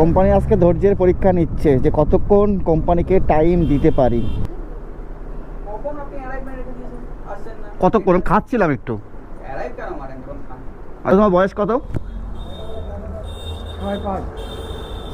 Company আজকে ধৈর্যের পরীক্ষা নিচ্ছে যে কতক্ষণ কোম্পানিকে টাইম দিতে পারি। কতক্ষণ? খাচ্ছিলাম একটু। তোমার বয়স কত?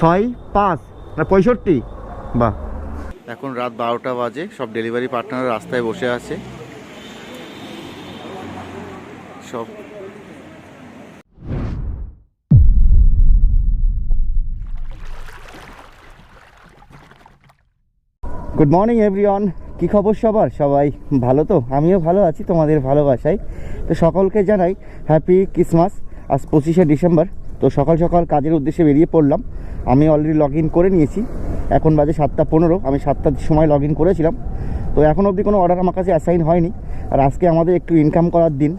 ছয় পাঁচ। না পঁয়ষট্টি? বাহ। এখন রাত বারোটা বাজে, সব ডেলিভারি পার্টনার রাস্তায় বসে আছে। সব গুড মর্নিং এভরিওয়ান কি খবর সবার? সবাই ভালো তো? আমিও ভালো আছি তোমাদের ভালোবাসায়। তো সকলকে জানাই হ্যাপি ক্রিসমাস আজ পঁচিশে ডিসেম্বর তো সকাল সকাল কাজের উদ্দেশ্যে বেরিয়ে পড়লাম। আমি অলরেডি লগ ইন করে নিয়েছি। এখন বাজে সাতটা পনেরো। আমি সাতটার সময় লগ ইন করেছিলাম। তো এখন অবধি কোনো অর্ডার আমার কাছে অ্যাসাইন হয়নি। আর আজকে আমাদের একটু ইনকাম করার দিন।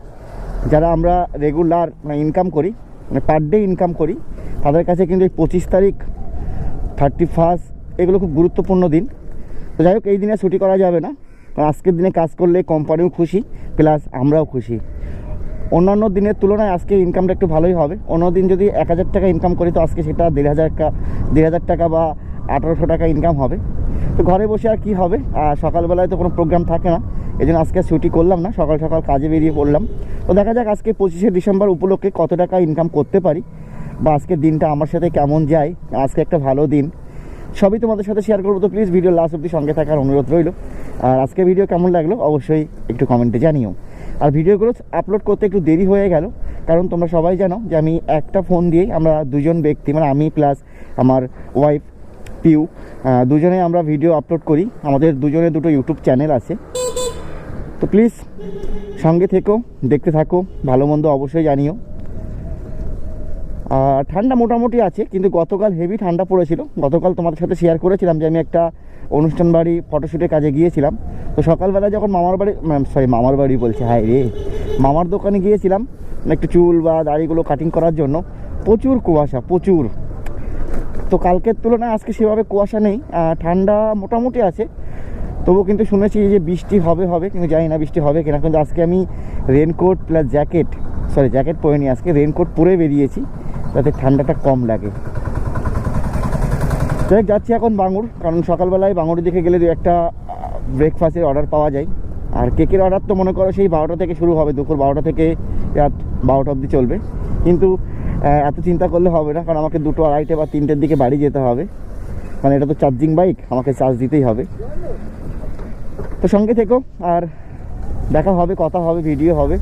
যারা আমরা রেগুলার মানে ইনকাম করি মানে পার ডে ইনকাম করি, তাদের কাছে কিন্তু এই পঁচিশ তারিখ থার্টি ফার্স্ট এগুলো খুব গুরুত্বপূর্ণ দিন। তো যাই হোক, এই দিনে ছুটি করা যাবে না। কারণ আজকের দিনে কাজ করলে কোম্পানিও খুশি প্লাস আমরাও খুশি। অন্যান্য দিনের তুলনায় আজকে ইনকামটা একটু ভালোই হবে। অন্য দিন যদি এক হাজার টাকা ইনকাম করি, তো আজকে সেটা দেড় হাজার টাকা দেড় হাজার টাকা বা আঠারোশো টাকা ইনকাম হবে। তো ঘরে বসে আর কি হবে? আর সকালবেলায় তো কোনো প্রোগ্রাম থাকে না। এই জন্য আজকে ছুটি করলাম না। সকাল সকাল কাজে বেরিয়ে পড়লাম। তো দেখা যাক আজকে পঁচিশে ডিসেম্বর উপলক্ষে কত টাকা ইনকাম করতে পারি, বা আজকের দিনটা আমার সাথে কেমন যায়। আজকে একটা ভালো দিন। সবই তোমাদের সাথে শেয়ার করব। তো প্লিজ ভিডিও লাস্ট অব্দি সঙ্গে থাকার অনুরোধ রইল। আর আজকে ভিডিও কেমন লাগল? অবশ্যই একটু কমেন্টে জানিও। আর ভিডিওগুলো আপলোড করতে একটু দেরি হয়ে গেল। কারণ তোমরা সবাই জানো যে আমি একটা ফোন দিয়েই আমরা দুজন ব্যক্তি মানে আমি প্লাস আমার ওয়াইফ পিউ দুজনে আমরা ভিডিও আপলোড করি। আমাদের দুজনে দুটো ইউটিউব চ্যানেল আছে। তো প্লিজ সঙ্গে থেকো, দেখতে থাকো, ভালো মন্দ অবশ্যই জানিও। ঠান্ডা মোটামুটি আছে, কিন্তু গতকাল হেভি ঠান্ডা পড়েছিল। গতকাল তোমাদের সাথে শেয়ার করেছিলাম যে আমি একটা অনুষ্ঠান বাড়ি ফটোশ্যুটের কাজে গিয়েছিলাম। তো সকালবেলা যখন মামার বাড়ি সরি মামার বাড়ি বলছে, হায় রে। মামার দোকানে গিয়েছিলাম, একটু চুল বা দাড়িগুলো কাটিং করার জন্য। প্রচুর কুয়াশা, প্রচুর। তো কালকের তুলনায় আজকে সেভাবে কুয়াশা নেই ঠান্ডা মোটামুটি আছে। তবুও কিন্তু শুনেছি যে বৃষ্টি হবে হবে, কিন্তু জানি না বৃষ্টি হবে কিনা। কিন্তু আজকে আমি raincoat plus jacket sorry jacket পরে নি, আজকে রেনকোট পরে বেরিয়েছি। যাতে ঠান্ডাটা কম লাগে। যাই যাচ্ছি এখন বাঙুর, কারণ সকালবেলায় বাঙুরের দিকে গেলে দু একটা ব্রেকফাস্টের অর্ডার পাওয়া যায়। আর কেকের অর্ডার তো মনে করো সেই বারোটা থেকে শুরু হবে, দুপুর বারোটা থেকে রাত বারোটা অবধি চলবে। কিন্তু এত চিন্তা করলে হবে না, কারণ আমাকে দুটো আড়াইটে বা তিনটের দিকে বাড়ি যেতে হবে। মানে এটা তো চার্জিং বাইক আমাকে চার্জ দিতেই হবে। তো সঙ্গে থেকো, আর দেখা হবে, কথা হবে ভিডিও হবে।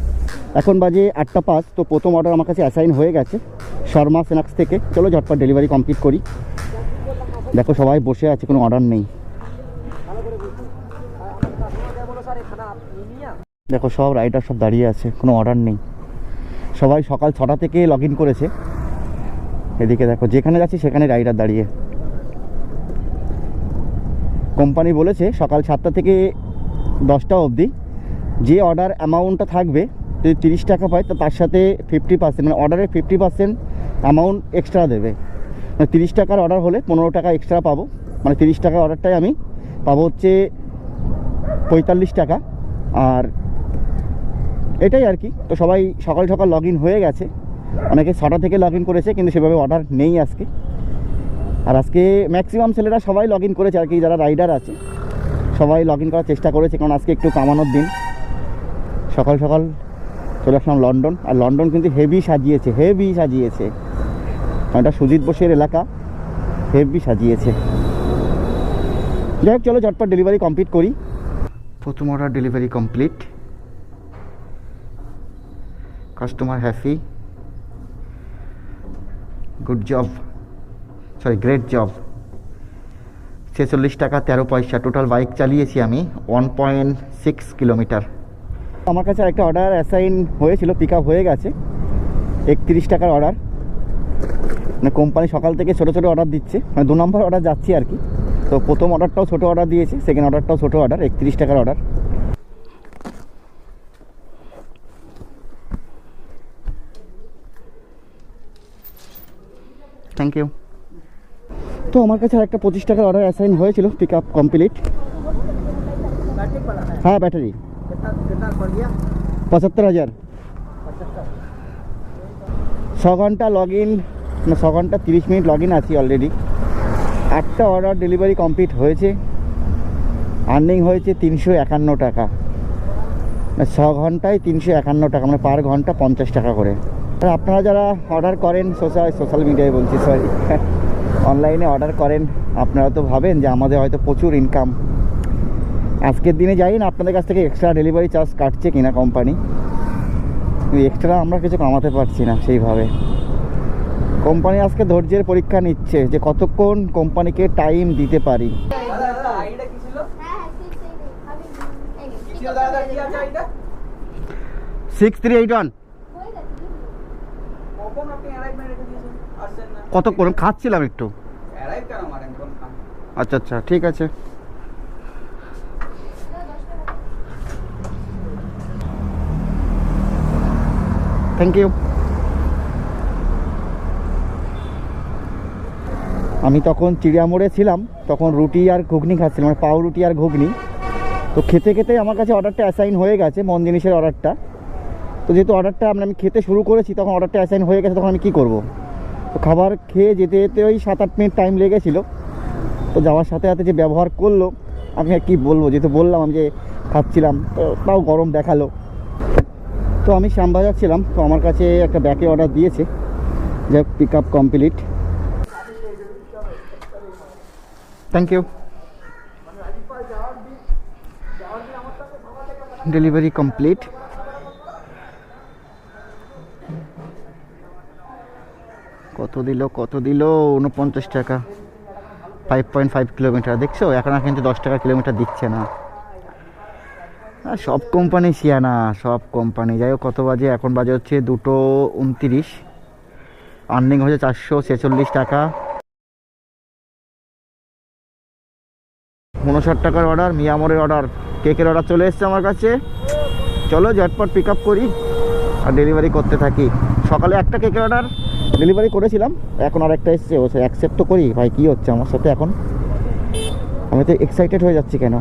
এখন বাজে আটটা পাঁচ, তো প্রথম অর্ডার আমার কাছে অ্যাসাইন হয়ে গেছে শর্মা স্ন্যাক্স থেকে। চলো ঝটপট ডেলিভারি কমপ্লিট করি। দেখো সবাই বসে আছে, কোনো অর্ডার নেই। দেখো সব রাইডার সব দাঁড়িয়ে আছে, কোনো অর্ডার নেই। সবাই সকাল ছটা থেকে লগ ইন করেছে। এদিকে দেখো, যেখানে যাচ্ছি সেখানে রাইডার দাঁড়িয়ে। কোম্পানি বলেছে সকাল সাতটা থেকে দশটা অবধি। যে অর্ডার অ্যামাউন্টটা থাকবে, যদি তিরিশ টাকা পায়, তো তার সাথে ফিফটি পার্সেন্ট মানে অর্ডারের ফিফটি পার্সেন্ট অ্যামাউন্ট এক্সট্রা দেবে। মানে তিরিশ টাকার অর্ডার হলে পনেরো টাকা এক্সট্রা পাবো। মানে তিরিশ টাকার অর্ডারটাই আমি পাবো হচ্ছে পঁয়তাল্লিশ টাকা। আর এটাই আর কি। তো সবাই সকাল সকাল লগ হয়ে গেছে। অনেকে ছটা থেকে লগ করেছে, কিন্তু সেভাবে অর্ডার নেই আজকে। আর আজকে ম্যাক্সিমাম ছেলেরা সবাই লগ করেছে, আর কি যারা রাইডার আছে, সবাই লগ করার চেষ্টা করেছে, কারণ আজকে একটু কামানোর দিন। সকাল সকাল চলে আসলাম লন্ডন। আর লন্ডন কিন্তু হেভি সাজিয়েছে হেভি সাজিয়েছে। এটা সুজিত বোসের এলাকা হেভি সাজিয়েছে। যাই হোক, চলো ঝটপট ডেলিভারি কমপ্লিট করি। প্রথম order delivery complete customer happy good job sorry great job ছেচল্লিশ টাকা তেরো পয়সা। টোটাল বাইক চালিয়েছি আমি। ওয়ান পয়েন্ট সিক্স কিলোমিটার আমার কাছে একটা অর্ডার অ্যাসাইন হয়েছিল পিক হয়ে গেছে। একত্রিশ টাকার অর্ডার মানে কোম্পানি সকাল থেকে ছোটো ছোটো অর্ডার দিচ্ছে। মানে দু নম্বর অর্ডার যাচ্ছে আর কি। তো প্রথম অর্ডারটাও ছোটো অর্ডার দিয়েছে সেকেন্ড অর্ডারটাও ছোটো অর্ডার একত্রিশ টাকার অর্ডার থ্যাংক ইউ তো আমার কাছে একটা পঁচিশ টাকার অর্ডার অ্যাসাইন হয়েছিল পিক আপ কমপ্লিট হ্যাঁ ব্যাটারি পঁচাত্তর হাজার। ছ ঘণ্টা লগ ইন ছ ঘণ্টা তিরিশ মিনিট লগ ইন আছি অলরেডি আটটা অর্ডার ডেলিভারি কমপ্লিট হয়েছে। আর্নিং হয়েছে তিনশো একান্ন টাকা। মানে ছ ঘন্টায় তিনশো একান্ন টাকা মানে পার ঘণ্টা পঞ্চাশ টাকা করে। আর আপনারা যারা অর্ডার করেন সোশ্যাল সোশ্যাল মিডিয়ায় বলছি সরি অনলাইনে অর্ডার করেন আপনারা তো ভাবেন যে আমাদের হয়তো প্রচুর ইনকাম আজকের দিনে যাই না, আপনাদের কাছ থেকে এক্সট্রা ডেলিভারি চার্জ কাটছে কিনা কোম্পানি এক্সট্রা আমরা কিছু কামাতে পারছি না সেইভাবে। কোম্পানি আজকে ধৈর্যের পরীক্ষা নিচ্ছে যে কতক্ষণ কোম্পানিকে টাইম দিতে পারি। সিক্স থ্রি এইট ওয়ান কতক্ষণ? খাচ্ছিলাম একটু। আচ্ছা আচ্ছা ঠিক আছে। থ্যাংক ইউ আমি তখন চিড়িয়ামোড়ে ছিলাম, তখন রুটি আর ঘুগনি খাচ্ছিলাম মানে পাউ রুটি আর ঘুগনি। তো খেতে খেতে আমার কাছে অর্ডারটা অ্যাসাইন হয়ে গেছে, মন জিনিসের অর্ডারটা। তো যেহেতু অর্ডারটা মানে আমি খেতে শুরু করেছি, তখন অর্ডারটা অ্যাসাইন হয়ে গেছে, তখন আমি কী করব? তো খাবার খেয়ে যেতে যেতে ওই সাত আট মিনিট টাইম লেগেছিলো। তো যাওয়ার সাথে সাথে যে ব্যবহার করল, আমি আর কি বলব? যেহেতু বললাম আমি যে খাচ্ছিলাম, তো তাও গরম দেখাল। তো আমি শ্যামবাজার ছিলাম, তো আমার কাছে একটা ব্যাকে অর্ডার দিয়েছে যাই pick up complete thank you delivery complete কত দিল কত দিল? উনপঞ্চাশ টাকা। ফাইভ পয়েন্ট ফাইভ কিলোমিটার দেখছ? এখন আর কিন্তু দশ টাকা কিলোমিটার দিচ্ছে না। সব কোম্পানি সিয়ানা, সব কোম্পানি যাই হোক, কত বাজে? এখন বাজে হচ্ছে দুটো উনতিরিশ। আর্নিং হচ্ছে চারশো ছেচল্লিশ টাকা। উনষাট টাকার অর্ডার মিয়ামরের অর্ডার কেকের অর্ডার চলে এসছে আমার কাছে? চলো, ঝটপট পিক আপ করি আর ডেলিভারি করতে থাকি। সকালে একটা কেকের অর্ডার ডেলিভারি করেছিলাম, এখন আর একটা এসছে। অ্যাকসেপ্ট তো করি। ভাই, কী হচ্ছে আমার সাথে এখন? আমি তো এক্সাইটেড হয়ে যাচ্ছি কেন?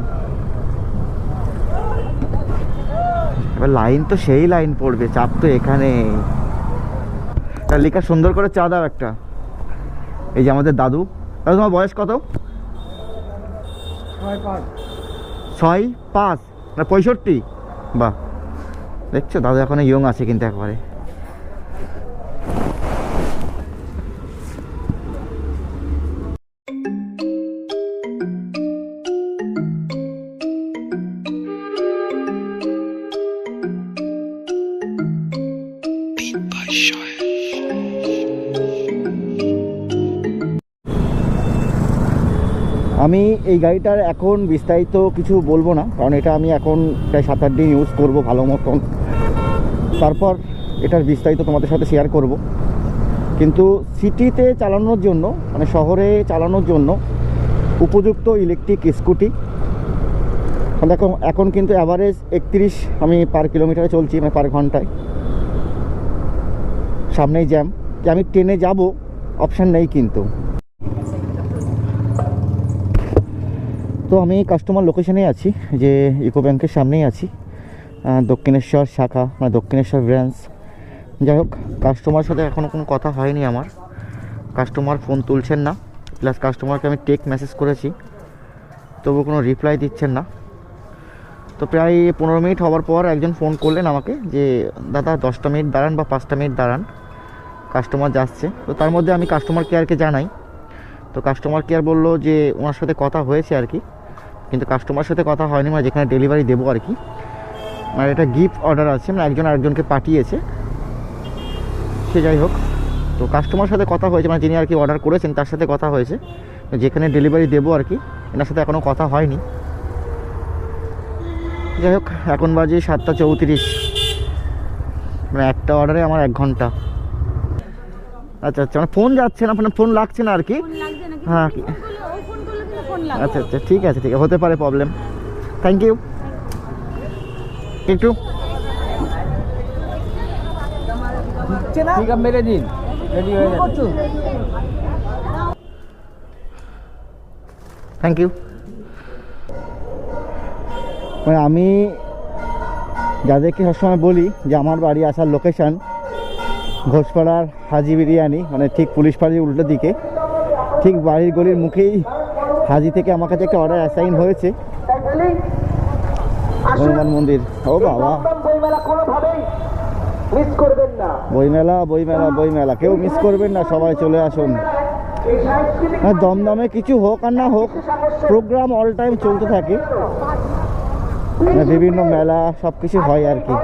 এবার লাইন তো সেই লাইন পড়বে চাপ তো এখানে। লিখা সুন্দর করে চা দাও একটা। এই যে আমাদের দাদু। দাদু তোমার বয়স কত? ছয় পাঁচ। না পঁয়ষট্টি? বাহ। দেখছ দাদু এখন ইয়ং আছে কিন্তু একবারে। আমি এই গাড়িটার এখন বিস্তারিত কিছু বলব না, কারণ এটা আমি এখন প্রায় সাত, আট দিন ইউজ করব ভালো মতন। তারপর এটার বিস্তারিত তোমাদের সাথে শেয়ার করব। কিন্তু সিটিতে চালানোর জন্য মানে শহরে চালানোর জন্য উপযুক্ত ইলেকট্রিক স্কুটি দেখো, এখন কিন্তু অ্যাভারেজ একত্রিশ আমি পার কিলোমিটারে চলছি মানে পার ঘন্টায়। সামনেই জ্যাম যে আমি ট্রেনে যাব অপশান নেই কিন্তু। তো আমি কাস্টমার লোকেশনে আছি, যে ইকো ব্যাংকের সামনেই আছি। দক্ষিণেশ্বর শাখা মানে দক্ষিণেশ্বর ব্রাঞ্চ যাই হোক কাস্টমার সাথে এখনও কোনো কথা হয়নি আমার। কাস্টমার ফোন তুলছেন না প্লাস কাস্টমারকে আমি টেক মেসেজ করেছি, তবু কোনো রিপ্লাই দিচ্ছেন না। তো প্রায় পনেরো মিনিট হওয়ার পর একজন ফোন করলেন আমাকে, যে, দাদা, দশটা মিনিট দাঁড়ান বা পাঁচটা মিনিট দাঁড়ান কাস্টমার যাচ্ছে। তো তার মধ্যে আমি কাস্টমার কেয়ারকে জানাই। তো কাস্টমার কেয়ার বলল যে, ওনার সাথে কথা হয়েছে আর কি। কিন্তু কাস্টমার সাথে কথা হয়নি মানে যেখানে ডেলিভারি দেবো আর কি। মানে এটা গিফট অর্ডার আছে মানে একজন আরেকজনকে পাঠিয়েছে। সে যাই হোক তো কাস্টমার সাথে কথা হয়েছে মানে যিনি আর কি অর্ডার করেছেন তার সাথে কথা হয়েছে। যেখানে ডেলিভারি দেবো আর কি এনার সাথে এখনও কথা হয়নি। যাই হোক এখন বাজে সাতটা চৌত্রিশ। মানে একটা অর্ডারে আমার এক ঘণ্টা। আচ্ছা আচ্ছা মানে ফোন যাচ্ছে না মানে ফোন লাগছে না আর কি। হ্যাঁ, আচ্ছা আচ্ছা ঠিক আছে ঠিক আছে হতে পারে প্রবলেম থ্যাংক ইউ একটু। ঠিক আছে মেরে দিন। রেডি হয়ে যাচ্ছে থ্যাংক ইউ মানে আমি যাদেরকে সবসময় বলি যে আমার বাড়ি আসার লোকেশান ঘোষপাড়ার হাজি বিরিয়ানি মানে ঠিক পুলিশ পাড়ির উল্টো দিকে ঠিক বাড়ির গলির মুখেই হাজি থেকে আমার কাছে একটা অর্ডার অ্যাসাইন হয়েছে। হনুমান মন্দির। ও বাবা। বইমেলা বইমেলা বইমেলা। কেউ মিস করবেন না, সবাই চলে আসুন। দমদমে কিছু হোক আর না হোক প্রোগ্রাম অল টাইম চলতে থাকে। বিভিন্ন মেলা সব কিছু হয় আর কি।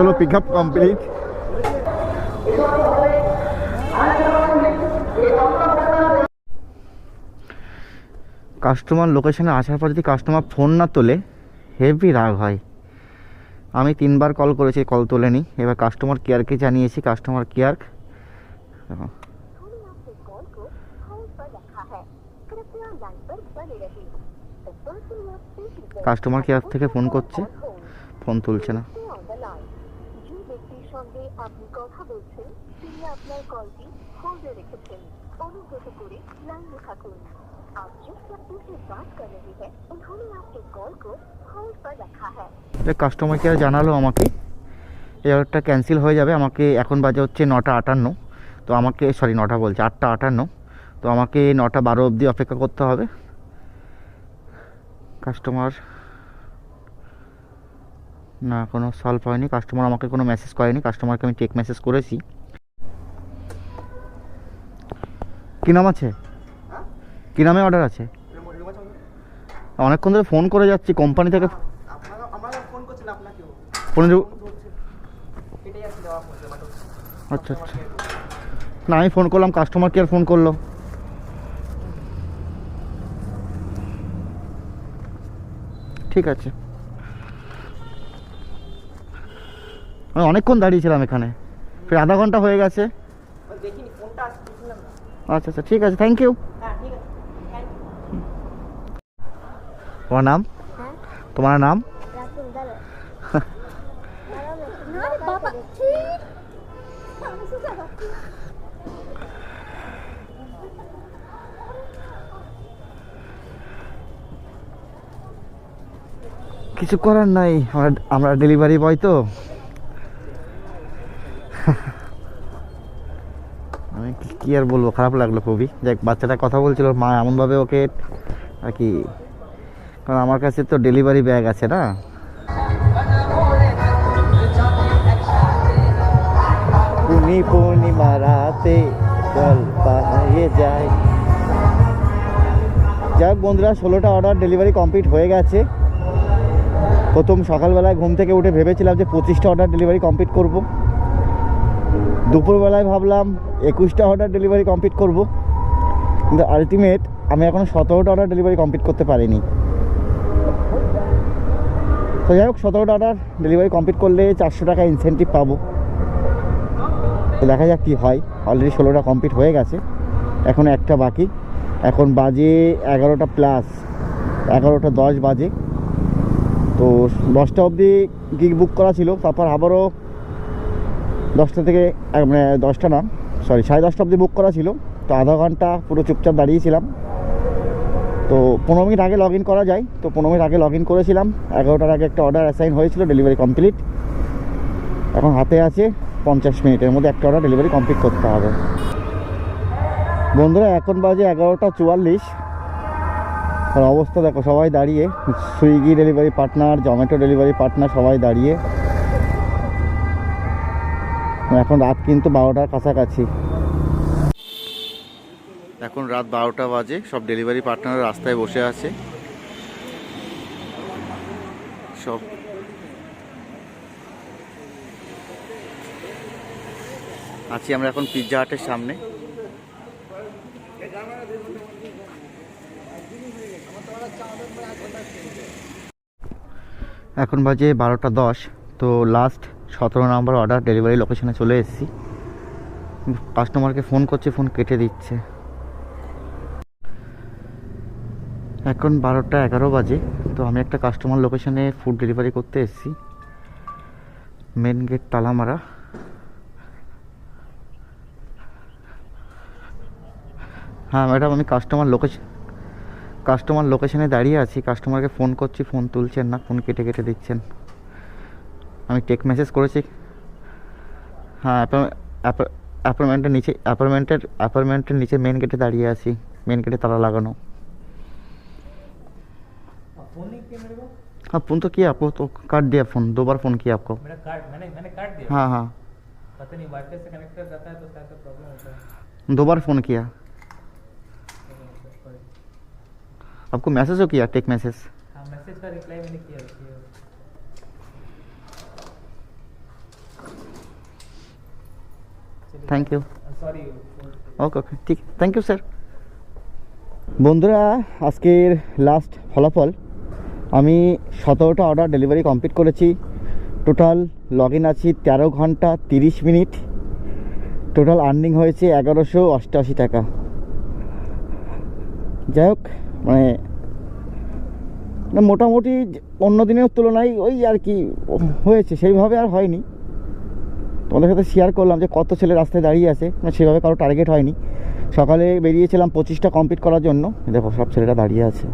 চলো পিক আপ কমপ্লিট কাস্টমার লোকেশানে আসার পর যদি কাস্টমার ফোন না তোলে হেভি রাগ হয়। আমি তিনবার কল করেছি কল তোলেনি। এবার কাস্টমার কেয়ারকে জানিয়েছি কাস্টমার কেয়ার কাস্টমার কেয়ার থেকে ফোন করছে ফোন তুলছে না। হোল্ডে রেখেছেন অনুগ্রহ করে লাইনে থাকুন आप जिस व्यक्ति से बात कर रहे हैं उन्होंने आपके कॉल को होल्ड पर रखा है কাস্টমার কেয়ার জানালো আমাকে এই অর্ডারটা ক্যান্সেল হয়ে যাবে আমাকে এখন বাজে হচ্ছে নটা আটান্ন তো আমাকে সরি নটা বলছে আটটা আটান্ন তো আমাকে নটা বারো অবধি অপেক্ষা করতে হবে কাস্টমার না কোনো সলভ হয়নি কাস্টমার আমাকে কোনো মেসেজ করেনি কাস্টমারকে আমি টেক মেসেজ করেছি কী নাম আছে? কী নামে অর্ডার আছে? অনেকক্ষণ ধরে ফোন করে যাচ্ছি কোম্পানি থেকে ফোন আচ্ছা আচ্ছা। না আমি ফোন করলাম কাস্টমার কেয়ার ফোন করল। ঠিক আছে। আমি অনেকক্ষণ দাঁড়িয়েছিলাম এখানে। ফের আধা ঘণ্টা হয়ে গেছে। আচ্ছা আচ্ছা ঠিক আছে থ্যাংক ইউ তোমার নাম? হ্যাঁ? তোমার নাম? কিছু করার নাই আমরা আমরা ডেলিভারি বয় তো আমি কি- আর বলব, খারাপ লাগল খুবই। দেখ, বাচ্চাটা কথা বলছিল, মা এমনভাবে ওকে আর কি, কারণ আমার কাছে তো ডেলিভারি ব্যাগ আছে না। পুনি পূর্ণিমা রাতে জল পাহাড়ে যায়। যাই বন্ধুরা, ষোলোটা অর্ডার ডেলিভারি কমপ্লিট হয়ে গেছে। প্রথম সকালবেলায় ঘুম থেকে উঠে ভেবেছিলাম যে পঁচিশটা অর্ডার ডেলিভারি কমপ্লিট করব। দুপুরবেলায় ভাবলাম একুশটা অর্ডার ডেলিভারি কমপ্লিট করব, কিন্তু আলটিমেট আমি এখনও সতেরোটা অর্ডার ডেলিভারি কমপ্লিট করতে পারিনি। তো যাই হোক, সতেরোটা অর্ডার ডেলিভারি কমপ্লিট করলে চারশো টাকা ইনসেন্টিভ পাবো। তো দেখা যাক কী হয় অলরেডি ষোলোটা কমপ্লিট হয়ে গেছে, এখন একটা বাকি। এখন বাজে এগারোটা প্লাস এগারোটা দশ বাজে। তো দশটা অবধি গিগ বুক করা ছিল, তারপর আবারও দশটা থেকে মানে দশটা না সরি সাড়ে দশটা অবধি বুক করা ছিল। তো আধা ঘণ্টা পুরো চুপচাপ দাঁড়িয়েছিলাম তো পনেরো মিনিট আগে লগ করা যায়। তো পনেরো মিনিট আগে লগ করেছিলাম। এগারোটার আগে একটা অর্ডার অ্যাসাইন হয়েছিল ডেলিভারি কমপ্লিট এখন হাতে আছে পঞ্চাশ মিনিটের মধ্যে একটা অর্ডার ডেলিভারি কমপ্লিট করতে হবে। বন্ধুরা, এখন বাজে এগারোটা চুয়াল্লিশ। আর অবস্থা দেখো, সবাই দাঁড়িয়ে Swiggy delivery partner Zomato delivery partner সবাই দাঁড়িয়ে। এখন রাত কিন্তু বারোটার কাছাকাছি। এখন রাত বারোটা বাজে সব ডেলিভারি পার্টনার রাস্তায় বসে আছে। সব আছি আমরা এখন পিৎজা হাটের সামনে। এখন বাজে বারোটা দশ তো লাস্ট সতেরো নম্বর অর্ডার ডেলিভারি লোকেশনে চলে এসেছি। কাস্টমারকে ফোন করছে ফোন কেটে দিচ্ছে। এখন বারোটা এগারো বাজে, তো আমি একটা কাস্টমার লোকেশনে ফুড ডেলিভারি করতে এসেছি। মেন গেট তালা মারা হ্যাঁ ম্যাডাম আমি কাস্টমার লোকেশন কাস্টমার লোকেশনে দাঁড়িয়ে আছি। কাস্টমারকে ফোন করছি ফোন তুলছেন না ফোন কেটে কেটে দিচ্ছেন। আমি টেক মেসেজ করেছি হ্যাঁ অ্যাপার্টমেন্টের নিচে অ্যাপার্টমেন্টের অ্যাপার্টমেন্টের নিচে মেন গেটে দাঁড়িয়ে আছি মেন গেটে তালা লাগানো आप फोन नहीं किया मेरे को हाँ फोन तो किया आपको तो काट दिया फ़ोन दो बार फ़ोन किया आपको मेरा कार्ड मैंने मैंने काट दिया हाँ हाँ पता नहीं वाईफाई से कनेक्टेड रहता है तो शायद प्रॉब्लम होता है दो बार फ़ोन किया Sorry. आपको मैसेज हो किया टेक मैसेज हाँ मैसेज का रिप्लाई मैंने किया থ্যাংক ইউ ওকে ওকে ঠিক থ্যাংক ইউ স্যার বন্ধুরা আজকের লাস্ট ফলাফল আমি সতেরোটা অর্ডার ডেলিভারি কমপ্লিট করেছি। টোটাল লগ ইন আছি তেরো ঘণ্টা তিরিশ মিনিট। টোটাল আর্নিং হয়েছে এগারোশো অষ্টআশি টাকা। যাই হোক মানে, মানে মোটামুটি অন্য দিনের তুলনায় ওই আর কি হয়েছে সেইভাবে আর হয়নি। তোমাদের সাথে শেয়ার করলাম যে কত ছেলে রাস্তায় দাঁড়িয়ে আছে। মানে সেভাবে কারও টার্গেট হয়নি। সকালে বেরিয়েছিলাম পঁচিশটা কমপ্লিট করার জন্য। দেখো, সব ছেলেরা দাঁড়িয়ে আছে।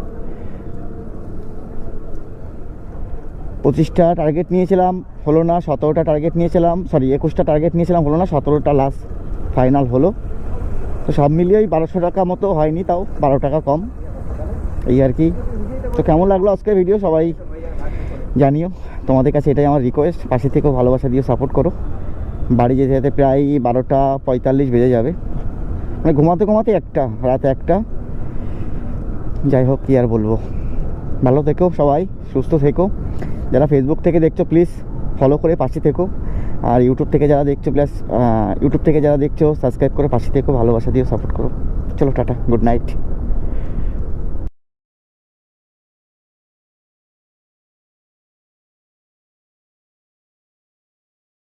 পঁচিশটা টার্গেট নিয়েছিলাম, হলো না, সতেরোটা টার্গেট নিয়েছিলাম সরি একুশটা টার্গেট নিয়েছিলাম, হলো না, সতেরোটা লাস্ট ফাইনাল হলো। তো সব মিলিয়ে ওই বারোশো টাকা মতো হয়নি তাও, বারো টাকা কম। এই আর কি। তো কেমন লাগল আজকের ভিডিও সবাই জানিও। তোমাদের কাছে এটাই আমার রিকোয়েস্ট পাশে থেকেও ভালোবাসা দিয়ে সাপোর্ট করো। বাড়ি যেতে যেতে প্রায় বারোটা পঁয়তাল্লিশ বেজে যাবে। মানে ঘুমাতে ঘুমাতে একটা, রাত একটা। যাই হোক, কী আর বলব। ভালো থেকো সবাই, সুস্থ থেকো। যারা ফেসবুক থেকে দেখছ প্লিজ ফলো করে পাশে থেকো। আর ইউটিউব থেকে যারা দেখছ প্লাস ইউটিউব থেকে যারা দেখছ সাবস্ক্রাইব করে পাশে থেকো। ভালোবাসা দিয়ে সাপোর্ট করো। চলো, টাটা গুড নাইট